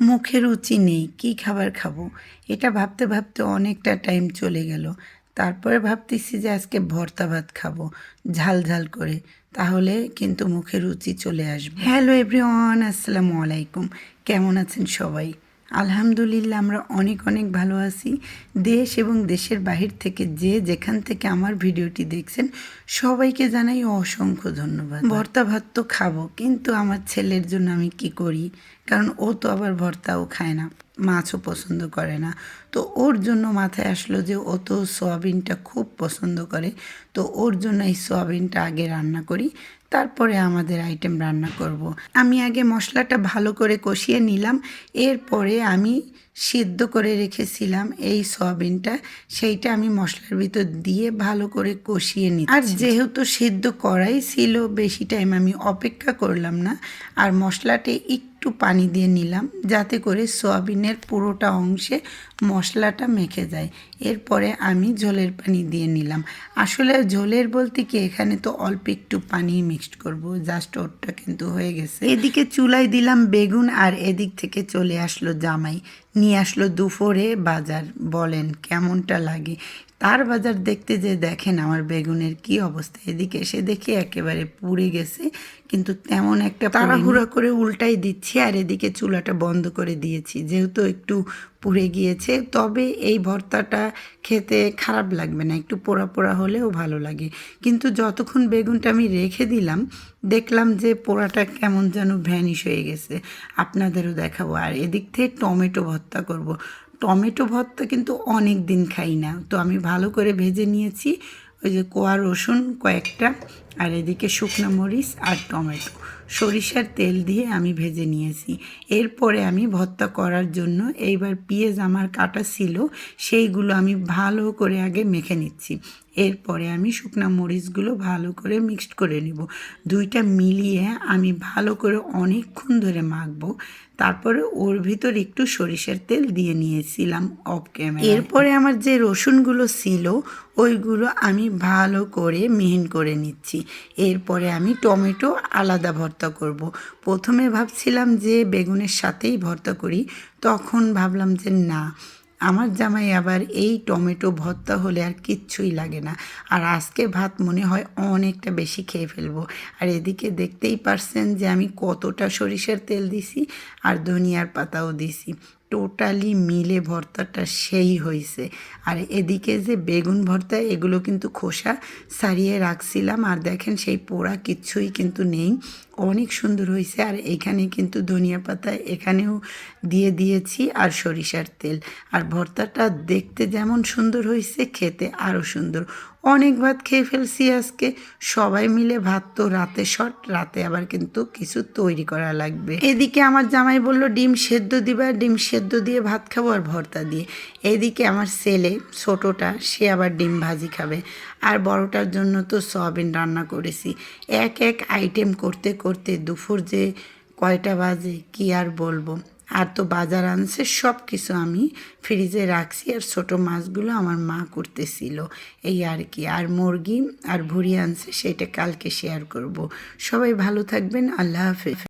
মুখে রুচি নেই, কি খাবার খাব? এটা ভাবতে ভাবতে অনেকটা টাইম চলে গেল। তারপরে ভাবতেছি যে আজকে ভর্তা ভাত খাব, ঝাল ঝাল করে। তাহলে কিন্তু মুখে রুচি চলে আসবে। হ্যালো এভরিওয়ান, আসসালামু আলাইকুম। কেমন আছেন সবাই? আলহামদুলিল্লাহ, আমরা অনেক অনেক ভালো আছি। দেশ এবং দেশের বাহির থেকে যে যেখান থেকে আমার ভিডিওটি দেখছেন, সবাইকে জানাই অসংখ্য ধন্যবাদ। ভর্তা ভাত তো খাব, কিন্তু আমার ছেলের জন্য আমি কি করি? কারণ ও তো আবার ভর্তাও খায় না, মাছও পছন্দ করে না। তো ওর জন্য মাথায় আসলো যে ও তো সোয়াবিনটা খুব পছন্দ করে তো ওর জন্য এই সোয়াবিনটা আগে রান্না করি, তারপরে আমাদের আইটেম রান্না করব। আমি আগে মশলাটা ভালো করে কষিয়ে নিলাম, এরপরে আমি সিদ্ধ করে রেখেছিলাম এই সয়াবিনটা, সেইটা আমি মশলার ভিতর দিয়ে ভালো করে কষিয়ে নিই আর যেহেতু সিদ্ধ করাই ছিল, বেশি টাইম আমি অপেক্ষা করলাম না, আর মশলাটা একটু পানি দিয়ে নিলাম, যাতে করে সয়াবিনের পুরোটা অংশে মশলাটা মেখে যায় এরপরে আমি ঝোলের পানি দিয়ে নিলাম। আসলে ঝোলের বলতে কি, এখানে তো অল্প একটু পানি মিক্সড করব। জাস্ট ওরটা কিন্তু হয়ে গেছে। এদিকে চুলাই দিলাম বেগুন আর এদিক থেকে চলে আসলো জামাই। নিয়ে আসলো দুপুরে বাজার। বলেন কেমনটা লাগে? তার বাজার দেখতে যে দেখেন আমার বেগুনের কি অবস্থা। এদিকে এসে দেখি একেবারে পুড়ে গেছে কিন্তু তেমন একটা তাড়াহুড়া করে উল্টাই দিচ্ছি আর এদিকে চুলাটা বন্ধ করে দিয়েছি যেহেতু একটু পুড়ে গিয়েছে। তবে এই ভর্তাটা খেতে খারাপ লাগবে না একটু পোড়া পোড়া হলেও ভালো লাগে। কিন্তু যতক্ষণ বেগুনটা আমি রেখে দিলাম দেখলাম যে পোড়াটা কেমন যেন ভ্যানিশ হয়ে গেছে। আপনাদেরও দেখাবো। আর এদিক থেকে টমেটো ভর্তা করব। টমেটো ভর্তা কিন্তু অনেক দিন খাই না। তো আমি ভালো করে ভেজে নিয়েছি। ওই যে কোয়া রসুন কয়েকটা। আর এদিকে শুকনো মরিচ আর টমেটো। সরিষার তেল দিয়ে আমি ভেজে নিয়েছি। এরপরে আমি ভর্তা করার জন্য এইবার পেঁয়াজ আমার কাটা ছিল, সেইগুলো আমি ভালো করে আগে মেখে নিচ্ছি। এরপরে আমি শুকনা মরিচগুলো ভালো করে মিক্সড করে নেব। দুইটা মিলিয়ে আমি ভালো করে অনেকক্ষণ ধরে মাখবো। তারপরে ওর ভিতর একটু সরিষার তেল দিয়ে নিয়েছিলাম অফ ক্যামেরা এরপরে আমার যে রসুনগুলো ছিল, ওইগুলো আমি ভালো করে মিহিন করে নিচ্ছি। এরপরে আমি টমেটো আলাদা ভর্তা করব। প্রথমে ভাবছিলাম যে বেগুনের সাথেই ভর্তা করি, তখন ভাবলাম যে না, আমার জামাই আবার এই টমেটো ভর্তা হলে আর কিচ্ছুই লাগে না। আর আজকে ভাত মনে হয় অনেকটা বেশি খেয়ে ফেলব। আর এদিকে দেখতেই পারছেন যে আমি কতটা সরিষার তেল দিছি আর ধনিয়ার পাতাও দিছি। টোটালি মিলে ভর্তাটা সেই হয়েছে আর এদিকে যে বেগুন ভর্তা, এগুলো কিন্তু খোসা সারিয়ে রাখছিলাম। আর দেখেন সেই পোড়া কিচ্ছুই কিন্তু নেই। অনেক সুন্দর হয়েছে আর এখানে কিন্তু ধনিয়া পাতা এখানেও দিয়ে দিয়েছি আর সরিষার তেল। আর ভর্তাটা দেখতে যেমন সুন্দর হয়েছে খেতে আরও সুন্দর। অনেক ভাত খেয়ে ফেলছি আজকে। সবাই মিলে ভাত তো রাতে শর্ট, রাতে আবার কিন্তু কিছু তৈরি করা লাগবে। এদিকে আমার জামাই বলল, ডিম সেদ্ধ দিবা, ডিম সেদ্ধ দিয়ে ভাত খাব আর ভর্তা দিয়ে। এদিকে আমার ছেলে, ছোটোটা, সে আবার ডিম ভাজি খাবে। আর বড়টার জন্য তো সয়াবিন রান্না করেছি। এক এক আইটেম করতে করতে দুপুর যে কয়টা বাজে, কি আর বলব? আর তো বাজার আনছে সব কিছু আমি ফ্রিজে রাখছি আর ছোট মাছগুলো আমার মা করতেছিল। এই আর কি, আর মুরগি আর ভুড়ি আনছে, সেটা কালকে শেয়ার করব। সবাই ভালো থাকবেন, আল্লাহ হাফেজ।